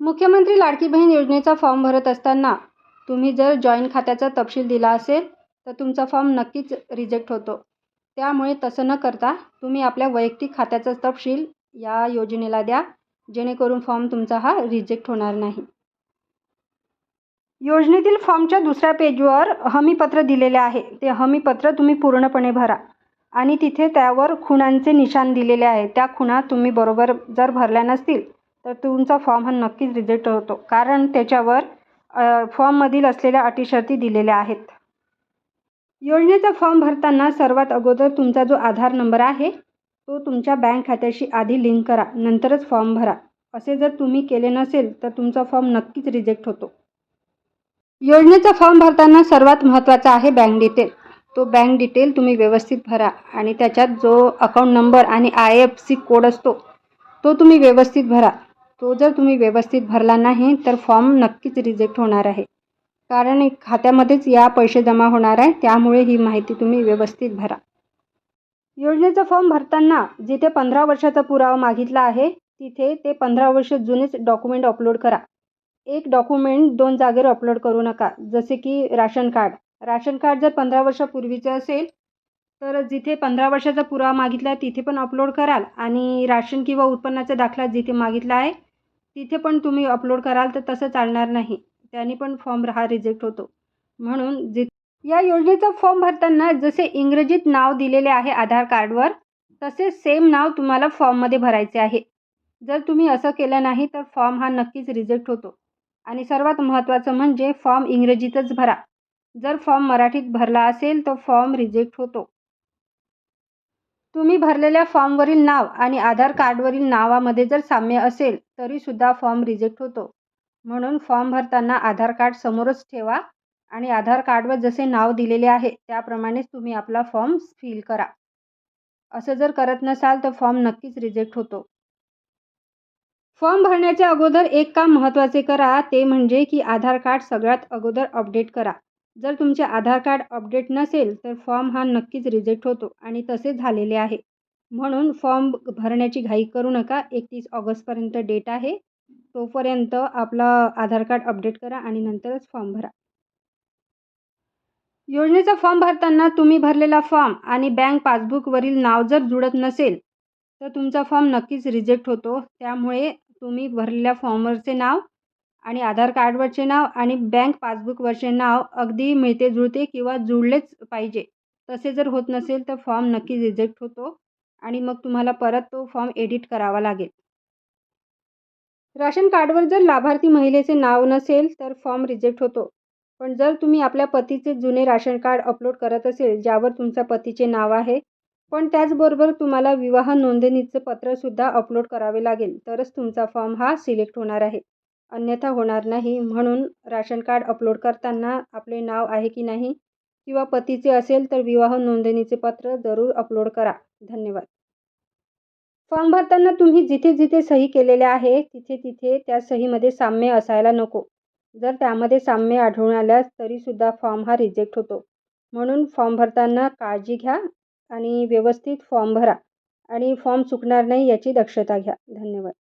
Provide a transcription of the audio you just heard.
मुख्यमंत्री लाडकी बहीण योजनेचा फॉर्म भरत असताना तुम्ही जर जॉईंट खात्याचा तपशील दिला असेल तर तुमचा फॉर्म नक्कीच रिजेक्ट होतो. त्यामुळे तसं न करता तुम्ही आपल्या वैयक्तिक खात्याचा तपशील या योजनेला द्या जेणेकरून फॉर्म तुमचा हा रिजेक्ट होणार नाही. योजनेतील फॉर्मच्या दुसऱ्या पेजवर हमीपत्र दिलेले आहे. ते हमीपत्र तुम्ही पूर्णपणे भरा आणि तिथे त्यावर खुणांचे निशाण दिलेले आहे. त्या खुणा तुम्ही बरोबर जर भरल्या नसतील तर तुमचा फॉर्म हा नक्कीच रिजेक्ट होतो. कारण त्याच्यावर फॉर्ममधील असलेल्या अटी शर्ती दिलेल्या आहेत. योजनेचा फॉर्म भरताना सर्वात अगोदर तुमचा जो आधार नंबर आहे तो तुमच्या बँक खात्याशी आधी लिंक करा. नंतरच फॉर्म भरा. असे जर तुम्ही केले नसेल तर तुमचा फॉर्म नक्कीच रिजेक्ट होतो. योजनेचा फॉर्म भरताना सर्वात महत्त्वाचा आहे बँक डिटेल. तो बँक डिटेल तुम्ही व्यवस्थित भरा आणि त्याच्यात जो अकाउंट नंबर आणि आय एफ सी कोड असतो तो तुम्ही व्यवस्थित भरा. तो जर तुम्ही व्यवस्थित भरला नाही तर फॉर्म नक्कीच रिजेक्ट होणार आहे. कारण खात्यामध्येच या पैसे जमा होणार आहे त्यामुळे ही माहिती तुम्ही व्यवस्थित भरा. योजनेचा फॉर्म भरताना जिथे पंधरा वर्षाचा पुरावा मागितला आहे तिथे ते पंधरा वर्ष जुनेच डॉक्युमेंट अपलोड करा. एक डॉक्युमेंट दोन जागेवर अपलोड करू नका जसे की राशन कार्ड. राशन कार्ड जर पंधरा वर्षापूर्वीचं असेल तर जिथे पंधरा वर्षाचा पुरावा मागितला आहे तिथे पण अपलोड कराल. आणि राशन किंवा उत्पन्नाचा दाखला जिथे मागितला आहे तिथे पण तुम्ही अपलोड कराल तर तसं चालणार नाही. त्याने पण फॉर्म हा रिजेक्ट होतो. म्हणून जि या योजनेचा फॉर्म भरताना जसे इंग्रजीत नाव दिलेले आहे आधार कार्डवर तसे सेम नाव तुम्हाला फॉर्ममध्ये भरायचे आहे. जर तुम्ही असं केलं नाही तर फॉर्म हा नक्कीच रिजेक्ट होतो. आणि सर्वात महत्त्वाचं म्हणजे फॉर्म इंग्रजीतच भरा. जर फॉर्म मराठीत भरला असेल तर फॉर्म रिजेक्ट होतो. तुम्ही भरलेल्या फॉर्मवरील नाव आणि आधार कार्डवरील नावामध्ये जर साम्य असेल तरीसुद्धा फॉर्म रिजेक्ट होतो. म्हणून फॉर्म भरताना आधार कार्ड समोरच ठेवा आणि आधार कार्डवर जसे नाव दिलेले आहे त्याप्रमाणेच तुम्ही आपला फॉर्म फिल करा. असं जर करत नसाल तर फॉर्म नक्कीच रिजेक्ट होतो. फॉर्म भरण्याच्या अगोदर एक काम महत्त्वाचे करा ते म्हणजे की आधार कार्ड सगळ्यात अगोदर अपडेट करा. जर तुमचे आधार कार्ड अपडेट नसेल तर फॉर्म हा नक्कीच रिजेक्ट होतो आणि तसे झालेले आहे. म्हणून फॉर्म भरण्याची घाई करू नका. एकतीस ऑगस्टपर्यंत डेट आहे. तोपर्यंत आपला आधार कार्ड अपडेट करा आणि नंतरच फॉर्म भरा. योजनेचा फॉर्म भरताना तुम्ही भरलेला फॉर्म आणि बँक पासबुकवरील नाव जर जुळत नसेल तर तुमचा फॉर्म नक्कीच रिजेक्ट होतो. त्यामुळे तुम्ही भरलेल्या फॉर्मवरचे नाव आणि आधार कार्डवरचे नाव आणि बँक पासबुकवरचे नाव अगदी मिळते जुळते किंवा जुळलेच पाहिजे. तसे जर होत नसेल तर फॉर्म नक्की रिजेक्ट होतो. आणि मग तुम्हाला परत तो फॉर्म एडिट करावा लागेल. राशन कार्डवर जर लाभार्थी महिलेचे नाव नसेल तर फॉर्म रिजेक्ट होतो. पण जर तुम्ही आपल्या पतीचे जुने राशन कार्ड अपलोड करत असेल ज्यावर तुमच्या पतीचे नाव आहे पण त्याचबरोबर तुम्हाला विवाह नोंदणीचं पत्रसुद्धा अपलोड करावे लागेल तरच तुमचा फॉर्म हा सिलेक्ट होणार आहे. अन्यथा होणार नाही म्हणून राशन कार्ड अपलोड करताना आपले नाव आहे की नाही किंवा पतीचे असेल तर विवाह नोंदणीचे पत्र जरूर अपलोड करा. धन्यवाद. फॉर्म भरताना तुम्ही जिथे जिथे सही केलेले आहे तिथे तिथे त्या सहीमध्ये साम्य असायला नको. जर त्यामध्ये साम्य आढळून आल्यास तरीसुद्धा फॉर्म हा रिजेक्ट होतो. म्हणून फॉर्म भरताना काळजी घ्या आणि व्यवस्थित फॉर्म भरा. आणि फॉर्म चुकणार नाही याची दक्षता घ्या. धन्यवाद.